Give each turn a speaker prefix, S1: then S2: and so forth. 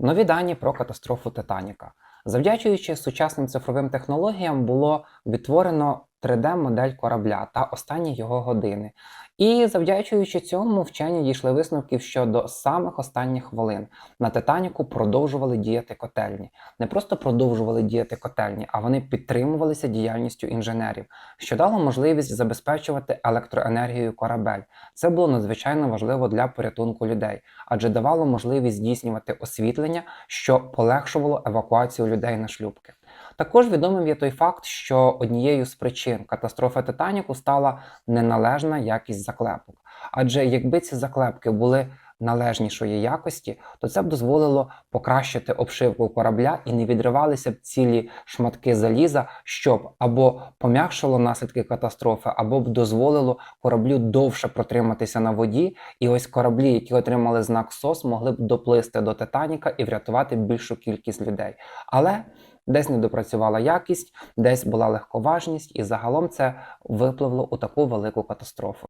S1: Нові дані про катастрофу Титаніка. Завдячуючи сучасним цифровим технологіям, було відтворено 3D-модель корабля та останні його години. І завдячуючи цьому, вчені дійшли висновків, що до самих останніх хвилин на Титаніку продовжували діяти котельні. Не просто продовжували діяти котельні, а вони підтримувалися діяльністю інженерів, що дало можливість забезпечувати електроенергією корабель. Це було надзвичайно важливо для порятунку людей, адже давало можливість здійснювати освітлення, що полегшувало евакуацію людей на шлюбки. Також відомим є той факт, що однією з причин катастрофи Титаніку стала неналежна якість заклепок. Адже якби ці заклепки були належнішої якості, то це б дозволило покращити обшивку корабля і не відривалися б цілі шматки заліза, щоб або пом'якшило наслідки катастрофи, або б дозволило кораблю довше протриматися на воді. І ось кораблі, які отримали знак СОС, могли б доплисти до Титаніка і врятувати більшу кількість людей. Але десь не допрацювала якість, десь була легковажність, і загалом це випливло у таку велику катастрофу.